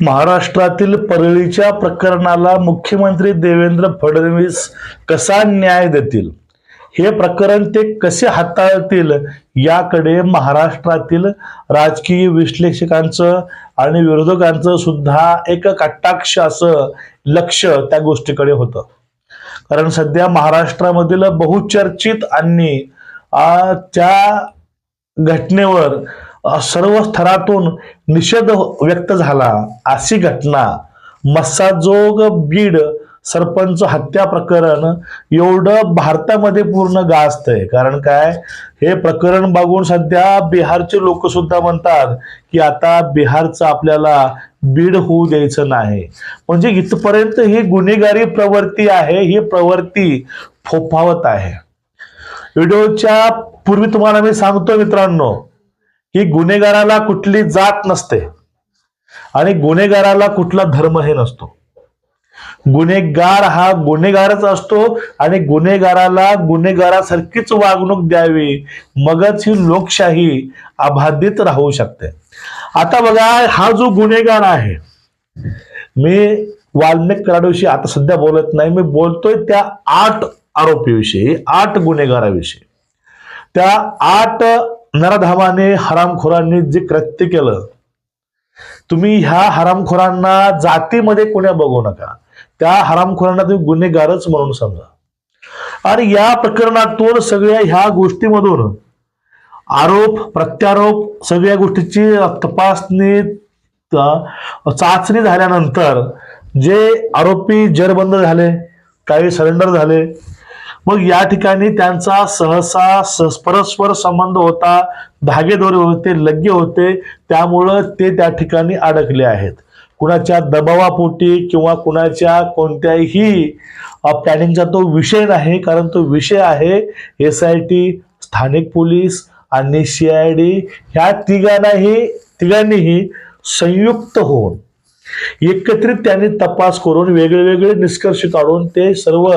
महाराष्ट्रातील परळीच्या प्रकरणाला मुख्यमंत्री देवेंद्र फडणवीस कसा न्याय देतील? हे प्रकरण ते कसे हाताळतील याकडे महाराष्ट्रातील राजकीय विश्लेषकांचं आणि विरोधकांचं सुद्धा एक कटाक्ष असं लक्ष त्या गोष्टीकडे होतं. कारण सध्या महाराष्ट्रामधील बहुचर्चित आणि त्या घटनेवर सर्व स्तरातून निषेध व्यक्त झाला. अशी घटना मस्साजोग बीड सरपंच हत्या प्रकरण एवढं भारतामध्ये पूर्ण गाजतंय. कारण काय? हे प्रकरण बघून सध्या बिहारचे लोक सुद्धा म्हणतात की आता बिहारचं आपल्याला बीड होऊ द्यायचं नाही. म्हणजे इथपर्यंत ही गुन्हेगारी प्रवृत्ती आहे ही प्रवृत्ती फोफावत आहे. व्हिडिओच्या पूर्वी तुम्हाला मी सांगतो मित्रांनो की गुन्हेगाराला कुठली जात नसते. आणि गुन्हेगाराला कुठला धर्म हे नसतो. गुन्हेगार हा गुन्हेगारच असतो आणि गुन्हेगाराला गुन्हेगारासारखीच वागणूक द्यावी. मगच ही लोकशाही अबाधित राहू शकते. आता बघा हा जो गुन्हेगार आहे मी वाल्मिक कराडविषयी आता सध्या बोलत नाही मी बोलतोय त्या आठ आरोपीविषयी आठ गुन्हेगाराविषयी. त्या आठ नरधामाने हरामखोरांनी जे कृत्य केलं तुम्ही ह्या हरामखोरांना जातीमध्ये कोण्या बघू नका. त्या हरामखोरांना तुम्ही गुन्हेगारच म्हणून समजा. आणि या प्रकरणातून सगळ्या ह्या गोष्टीमधून आरोप प्रत्यारोप सगळ्या गोष्टीची तपासणी चाचणी झाल्यानंतर जे आरोपी जेरबंद झाले काही सरेंडर झाले मग या ठिकाणी त्यांचा सहसा परस्पर संबंध होता धागेदोरे होते लग्गे होते त्यामुळं ते त्या ठिकाणी अडकले आहेत. कुणाच्या दबावापोटी किंवा कुणाच्या कोणत्याही प्लॅनिंगचा तो विषय नाही कारण तो विषय आहे एस आय टी स्थानिक पोलीस आणि सी आय डी ह्या तिघांनाही तिघांनीही संयुक्त होऊन एकत्रित त्यांनी तपास करून वेगळे वेगळे निष्कर्ष काढून ते सर्व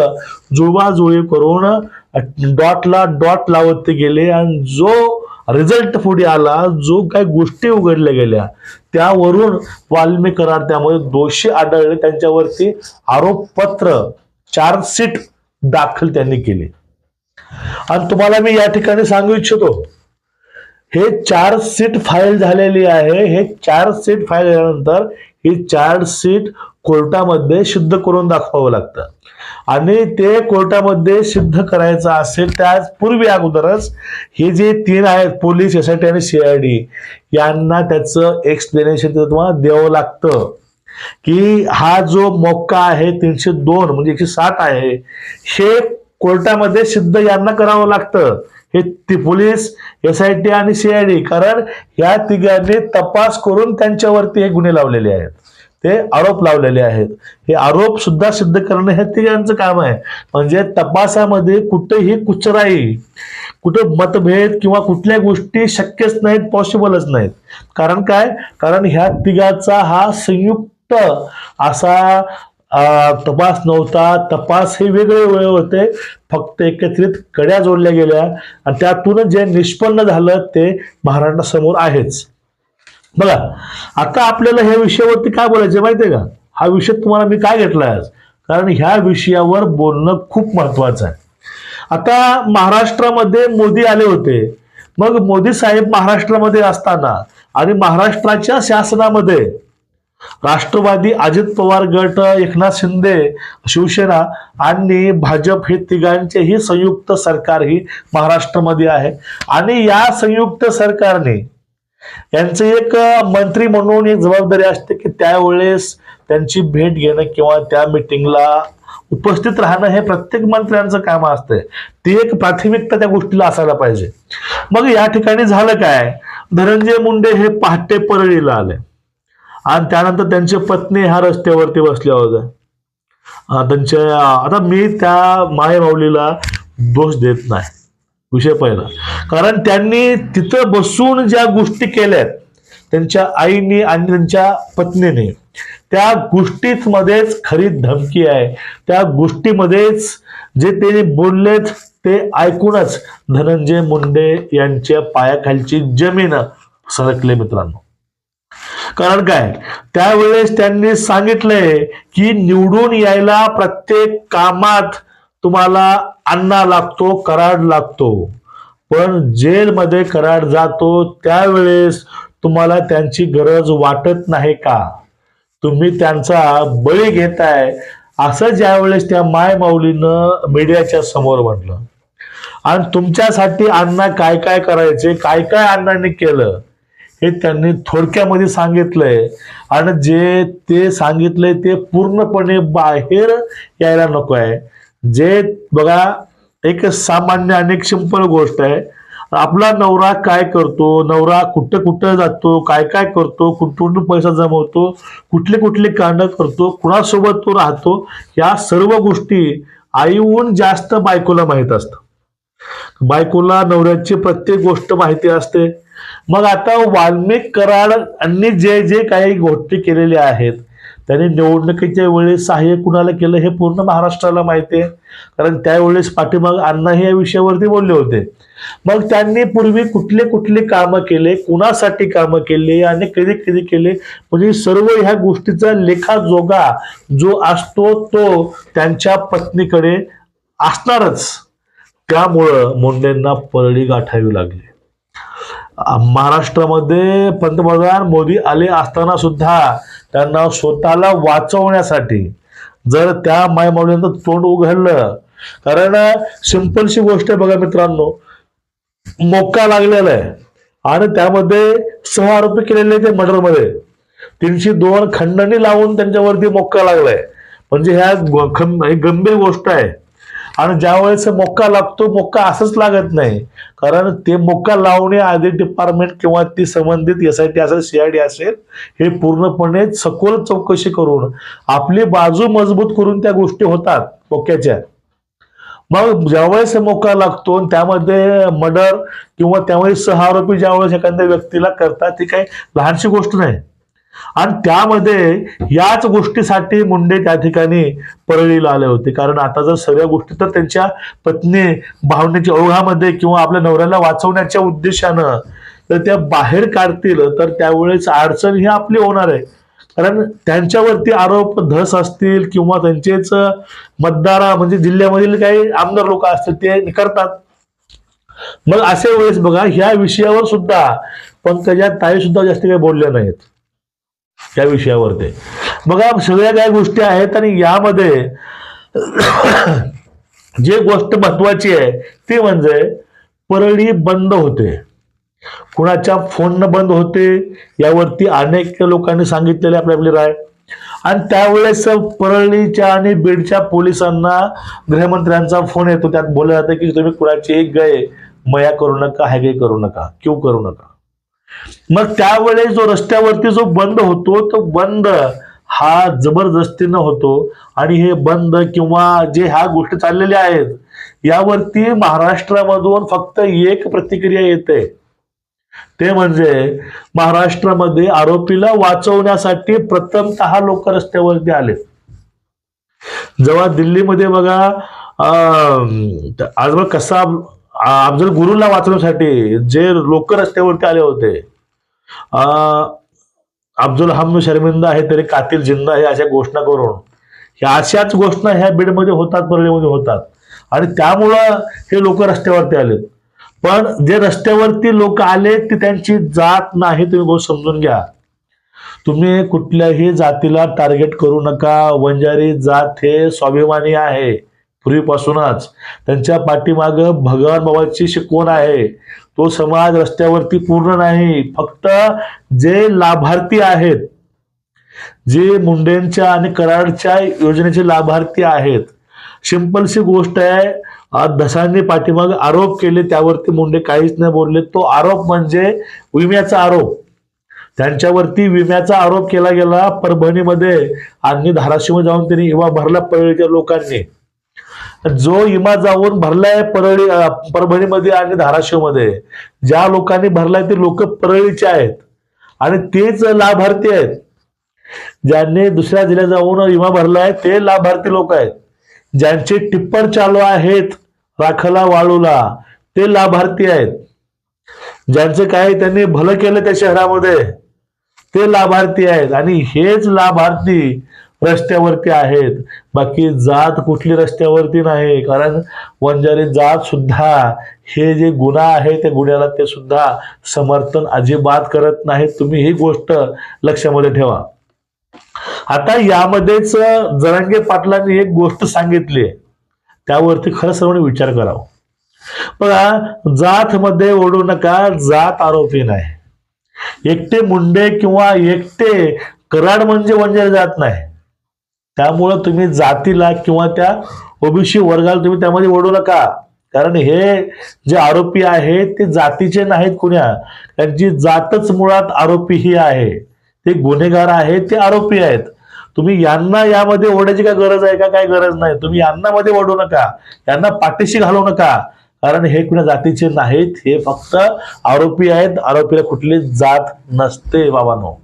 जुळवाजुळी करून डॉटला डॉट लावत ते गेले. आणि जो रिझल्ट पुढे आला जो काही गोष्टी उघडल्या गेल्या त्यावरून वाल्मी करार त्यामध्ये दोषी आढळले. त्यांच्यावरती आरोपपत्र चार्जशीट दाखल त्यांनी केली. आणि तुम्हाला मी या ठिकाणी सांगू इच्छितो हे चार्जशीट फाईल झालेली आहे. हे चार्जशीट फाईल झाल्यानंतर ही चार्जशीट कोर्टामध्ये सिद्ध करून दाखवावं लागतं. आणि ते कोर्टामध्ये सिद्ध करायचं असेल त्याच पूर्वी अगोदरच हे जे तीन आहेत पोलीस एस आय टी आणि सीआयडी यांना त्याचं एक्सप्लेनेशन तुम्हाला द्यावं लागतं. की हा जो मोक्का आहे तीनशे दोन म्हणजे एकशे साठ आहे हे कोर्टामध्ये सिद्ध यांना करावं लागतं. हे ती पोलीस एस आय टी आणि सीआयडी कारण या तिघांनी तपास करून त्यांच्यावरती हे गुन्हे लावलेले आहेत. ते आरोप लावलेले आहेत. हे आरोप सुद्धा सिद्ध करणं हे तिघांचं काम आहे. म्हणजे तपासामध्ये कुठेही कुचराई कुठं मतभेद किंवा कुठल्या गोष्टी शक्यच नाहीत पॉसिबलच नाहीत. कारण काय? कारण ह्या तिघाचा हा संयुक्त असा तपास नव्हता. तपास हे वेगळे वेगळे होते. फक्त एकत्रित कड्या जोडल्या गेल्या. आणि त्यातूनच जे निष्पन्न झालं ते महाराष्ट्रासमोर आहेच. बघा आता आपल्याला ह्या विषयावरती काय बोलायचं माहितीये का? हा विषय तुम्हाला मी काय घेतलाय आज? कारण ह्या विषयावर बोलणं खूप महत्वाचं आहे. आता महाराष्ट्रामध्ये मोदी आले होते. मग मोदी साहेब महाराष्ट्रामध्ये असताना आणि महाराष्ट्राच्या शासनामध्ये राष्ट्रवादी अजित पवार गट एकनाथ शिंदे शिवसेना आणि भाजप हे तिघांचेही संयुक्त सरकार ही महाराष्ट्रामध्ये आहे. आणि या संयुक्त सरकारने यांचं एक मंत्री म्हणून एक जबाबदारी असते की त्यावेळेस त्यांची भेट घेणं किंवा त्या मिटिंगला उपस्थित राहणं हे प्रत्येक मंत्र्यांचं काम असतंय. ती एक प्राथमिकता त्या गोष्टीला असायला पाहिजे. मग या ठिकाणी झालं काय? धनंजय मुंडे हे पहाटे परळीला आले. आणि त्यानंतर त्यांचे पत्नी ह्या रस्त्यावरती बसल्या होत्या. त्यांच्या आता मी त्या माय माऊलीला दोष देत नाही. विषय पहिला. कारण त्यांनी तिथं बसून ज्या गोष्टी केल्यात त्यांच्या आईने आणि त्यांच्या पत्नीने त्या गोष्टीत मध्येच खरी धमकी आहे. त्या गोष्टीमध्येच जे ते बोललेत ते ऐकूनच धनंजय मुंडे यांच्या पायाखालची जमीन सरकले मित्रांनो. कारण काय? त्यावेळेस त्यांनी सांगितलंय की निवडून यायला प्रत्येक कामात तुम्हाला अन्ना लागतो कराड लागतो. पण जेलमध्ये कराड जातो त्यावेळेस तुम्हाला त्यांची गरज वाटत नाही का? तुम्ही त्यांचा बळी घेताय. असं ज्यावेळेस त्या माय माऊलीनं मीडियाच्या समोर म्हटलं. आणि तुमच्यासाठी अण्णा काय काय करायचे काय काय अण्णांनी केलं? हे त्यांनी थोडक्यामध्ये सांगितलंय. आणि जे ते सांगितलंय ते पूर्णपणे बाहेर यायला नको आहे जे बघा एक सामान्य अनेक सिंपल गोष्ट आहे. आपला नवरा काय करतो? नवरा कुठं कुठं जातो? काय काय करतो? कुठून पैसा जमवतो? कुठले कुठले कांड करतो? कुणासोबत तो राहतो? या सर्व गोष्टी आईहून जास्त बायकोला माहीत असतं बायकोला नवऱ्याची प्रत्येक गोष्ट माहिती असते. मग आता वाल्मिक कराड यांनी जे जे काही गोष्टी केलेल्या आहेत त्यांनी निवडणुकीच्या वेळेस सहाय्य कुणाला केलं हे पूर्ण महाराष्ट्राला माहिती आहे. कारण त्यावेळेस पाठीमाग अण्णाही या विषयावरती बोलले होते. मग त्यांनी पूर्वी कुठले कुठले कामं केले कुणासाठी कामं केले आणि कधी कधी केले? म्हणजे सर्व ह्या गोष्टीचा लेखाजोगा जो असतो तो त्यांच्या पत्नीकडे असणारच. त्यामुळं मुंडेंना परळी गाठावी लागली. महाराष्ट्रामध्ये पंतप्रधान मोदी आले असताना सुद्धा त्यांना स्वतःला वाचवण्यासाठी जर त्या मायमाऊलींचं तोंड उघडलं. कारण सिंपलशी गोष्ट आहे बघा मित्रांनो मोक्का लागलेला आहे. आणि त्यामध्ये सहा आरोपी केलेले ते मर्डरमध्ये. तीनशे दोन खंडणी लावून त्यांच्यावरती मोक्का लागलाय. म्हणजे ह्या गंभीर गोष्ट आहे. आणि ज्या वेळेस मोक्का लागतो मोक्का असंच लागत नाही. कारण ते मोक्का लावणे आधी डिपार्टमेंट किंवा ती संबंधित एस आय टी असेल सी आय डी असेल हे पूर्णपणे सखोल चौकशी करून आपली बाजू मजबूत करून त्या गोष्टी होतात मोक्याच्या मग ज्यावेळेस मोका लागतो आणि त्यामध्ये मर्डर किंवा त्यामध्ये सह आरोपी ज्यावेळेस एखाद्या व्यक्तीला करतात ती काही लहानशी गोष्ट नाही. आणि त्यामध्ये याच गोष्टीसाठी मुंडे त्या ठिकाणी परळीला आले होते. कारण आता जर सगळ्या गोष्टी तर त्यांच्या पत्नी भावनेच्या ओघामध्ये किंवा आपल्या नवऱ्याला वाचवण्याच्या उद्देशानं तर त्या बाहेर काढतील तर त्यावेळेस अडचण ही आपली होणार आहे. कारण त्यांच्यावरती आरोप धस असतील किंवा त्यांचेच मतदार म्हणजे जिल्ह्यामधील काही आमदार लोक असतील ते करतात. मग अशा वेळेस बघा ह्या विषयावर सुद्धा पंकजा ताई सुद्धा जास्त काही बोलल्या नाहीत. त्या विषयावर ते बघा सगळ्या काही गोष्टी आहेत आणि यामध्ये जे गोष्ट महत्वाची आहे ती म्हणजे परळी बंद होते. कुणाच्या फोन न बंद होते यावरती अनेक लोकांनी सांगितलेले आपली आपली राय. आणि त्यावेळेस परळीच्या आणि बीडच्या पोलिसांना गृहमंत्र्यांचा फोन येतो. त्यात बोललं जातं की तुम्ही कुणाची एक गय मया करू नका हॅगे करू नका क्यू करू नका. मग त्यावेळेस जो रस्त्यावरती जो बंद होतो तो बंद हा जबरदस्तीनं होतो. आणि हे बंद किंवा जे ह्या गोष्टी चाललेल्या आहेत यावरती महाराष्ट्रामधून फक्त एक प्रतिक्रिया येते. ते म्हणजे महाराष्ट्रामध्ये आरोपीला वाचवण्यासाठी प्रथमत लोक रस्त्यावरती आले. जेव्हा दिल्लीमध्ये बघा अं, आज बघ कसा अफजल गुरुला वाचवण्यासाठी जे लोक रस्त्यावरती आले होते अं, अब्दुल हम शर्मिंदा आहे तरी कातील जिंदा आहे अशा घोषणा करून. ह्या अशाच घोषणा ह्या बीडमध्ये होतात परळीमध्ये होतात. आणि त्यामुळं हे लोक रस्त्यावरती आलेत. पण जे रस्त्यावरती लोक आले ती त्यांची जात नाही तुम्ही गोष्ट समजून घ्या. तुम्ही कुठल्याही जातीला टार्गेट करू नका. वंजारी जात हे स्वाभिमानी आहे. पूर्वीपासूनच. त्यांच्या पाठीमाग भगवान बाबाची शिकवण आहे? तो समाज रस्त्यावरती पूर्ण नाही. फक्त जे लाभार्थी आहेत जे मुंडेंच्या आणि कराडच्या योजनेचे लाभार्थी आहेत. सिंपलशी गोष्ट आहे धसांनी पाठीमाग आरोप केले त्यावरती मुंडे काहीच नाही बोलले. तो आरोप म्हणजे विम्याचा आरोप. त्यांच्यावरती विम्याचा आरोप केला गेला परभणीमध्ये. आणि धाराशिव जाऊन त्यांनी इमा भरला परळीच्या लोकांनी. जो इमा जाऊन भरलाय परळी परभणीमध्ये आणि धाराशिवमध्ये ज्या लोकांनी भरलाय ते लोक परळीचे आहेत. आणि तेच लाभार्थी आहेत. ज्यांनी दुसऱ्या जिल्ह्यात जाऊन विमा भरलाय ते लाभार्थी लोक आहेत. ज्यांचे टिप्पर चालू आहेत राखला वाळूला ते लाभार्थी आहेत. ज्यांचं काय त्यांनी भलं केलं त्या शहरामध्ये ते लाभार्थी आहेत. आणि हेच लाभार्थी रस्त्यावरती आहेत. बाकी जात कुठली रस्त्यावरती नाही. कारण वंजारी जात सुद्धा हे जे गुन्हा आहे त्या गुन्ह्याला ते सुद्धा समर्थन अजिबात करत नाहीत. तुम्ही ही गोष्ट लक्षामध्ये ठेवा. आता यामध्येच जरांगे पाटलांनी एक गोष्ट सांगितली. त्यावरती खरं सर्वांनी विचार करावा. बघा जात मध्ये ओढू नका जात आरोपी नाही. एकटे मुंडे किंवा एकटे कराड म्हणजे वंजारी जात नाही. त्यामुळं तुम्ही जातीला किंवा त्या ओबीसी वर्गाला तुम्ही त्यामध्ये ओढू नका कारण हे जे आरोपी आहेत ते जातीचे नाहीत कुण्या. त्यांची जातच मुळात आरोपी ही आहे ते गुन्हेगार आहेत ते आरोपी आहेत. तुम्ही यांना यामध्ये ओढायची काय गरज आहे का? काय गरज नाही. तुम्ही यांना मध्ये ओढू नका. यांना पाठीशी घालू नका. कारण हे कुण्या जातीचे नाहीत हे फक्त आरोपी आहेत. आरोपीला कुठली जात नसते बाबांनो.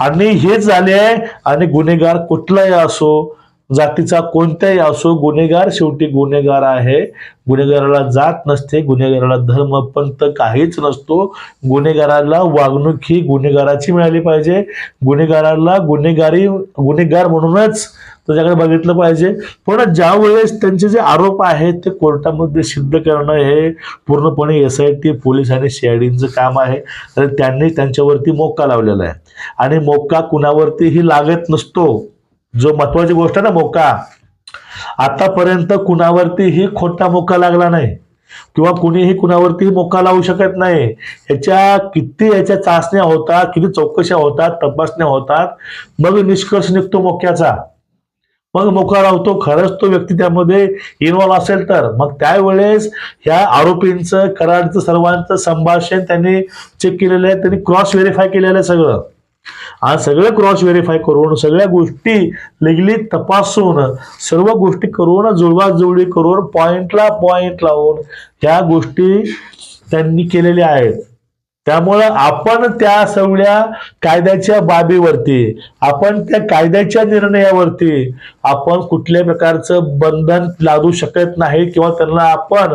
आणि हेच झाले आणि गुन्हेगार कुठलाही असो जातीचा कोणताही असो गुन्हेगार शेवटी गुन्हेगार आहे. गुन्हेगाराला जात नसते गुन्हेगाराला धर्म पंथ काहीच नसतो. गुन्हेगाराला वागणूक ही गुन्हेगाराची मिळाली पाहिजे. गुन्हेगाराला गुन्हेगारी गुन्हेगार म्हणूनच त्याच्याकडे बघितलं पाहिजे. पण ज्या वेळेस त्यांचे जे आरोप आहेत ते कोर्टामध्ये सिद्ध करणं हे पूर्णपणे एस आय टी पोलीस आणि सीआयडींचं काम आहे. तर त्यांनी त्यांच्यावरती मोक्का लावलेला आहे. आणि मोक्का कुणावरतीही लागत नसतो. जो महत्वाची गोष्ट आहे ना मोका. आतापर्यंत कुणावरतीही खोटा मोका लागला नाही. किंवा कुणीही कुणावरतीही मोका लावू शकत नाही. याच्या किती याच्या चाचण्या होतात किती चौकशा होतात तपासण्या होतात. मग निष्कर्ष निघतो मोक्याचा. मग मोका लावतो. खरंच तो व्यक्ती त्यामध्ये इन्व्हॉल्व असेल तर. मग त्यावेळेस ह्या आरोपींचं कराडचं सर्वांचं संभाषण त्यांनी चेक केलेलं आहे. त्यांनी क्रॉस व्हेरीफाय केलेलं आहे सगळं. आज सगळं क्रॉस व्हेरीफाय करून सगळ्या गोष्टी लिगली तपासून सर्व गोष्टी करून जुळवाजुळवी करून पॉइंटला पॉइंट लावून ह्या गोष्टी त्यांनी केलेल्या आहेत. त्यामुळं आपण त्या सगळ्या कायद्याच्या बाबीवरती आपण त्या कायद्याच्या निर्णयावरती आपण कुठल्याही प्रकारचं बंधन लादू शकत नाही किंवा त्यांना आपण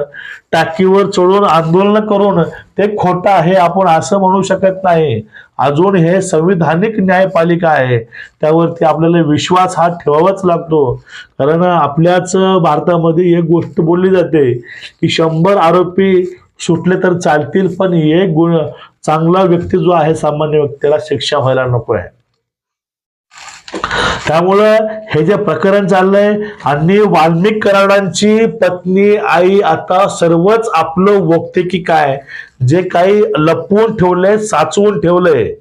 टाकीवर चढून आंदोलन करून ते खोटं आहे आपण असं म्हणू शकत नाही. अजून हे संविधानिक न्यायपालिका आहे. त्यावरती आपल्याला विश्वास हा ठेवावाच लागतो. कारण आपल्याच भारतामध्ये एक गोष्ट बोलली जाते की शंभर आरोपी सुटले तर चालतील पण एक गुण चांगला व्यक्ती जो आहे सामान्य व्यक्तीला शिक्षा व्हायला नको आहे. त्यामुळं हे जे प्रकरण चाललंय आणि वाल्मिक कराडांची पत्नी आई आता सर्वच आपलं वक्ते की काय? जे काही लपवून ठेवलंय साचवून ठेवलंय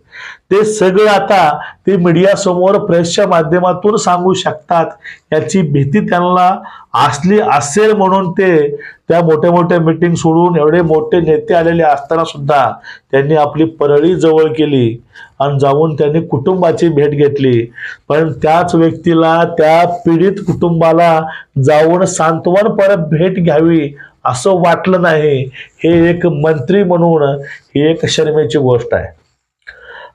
ते सगळं आता ते मीडियासमोर प्रेसच्या माध्यमातून सांगू शकतात. याची भीती त्यांना असली असेल म्हणून ते त्या मोठ्या मोठ्या मीटिंग सोडून एवढे मोठे नेते आलेले असताना सुद्धा त्यांनी आपली परळी जवळ केली आणि जाऊन त्यांनी कुटुंबाची भेट घेतली. पण त्याच व्यक्तीला त्या पीडित कुटुंबाला जाऊन सांत्वन परत भेट घ्यावी असं वाटलं नाही. हे एक मंत्री म्हणून ही एक शर्मेची गोष्ट आहे.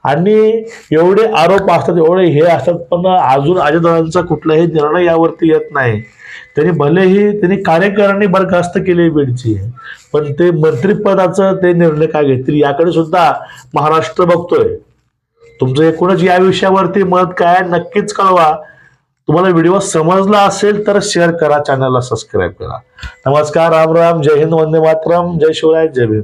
आणि एवढे आरोप असतात एवढे हे असतात पण अजून अजितदादांचा कुठलाही निर्णय यावरती येत नाही. त्यांनी भलेही त्यांनी कार्यकारणी बरखास्त केली बीडची पण ते मंत्रिपदाचं ते निर्णय काय घेतील याकडे सुद्धा महाराष्ट्र बघतोय. तुमचं एकूणच या विषयावरती मत काय नक्कीच कळवा. तुम्हाला व्हिडिओ समजला असेल तर शेअर करा चॅनलला सबस्क्राईब करा. नमस्कार राम राम जय हिंद वंदे मातरम जय शिवराय जय भीम.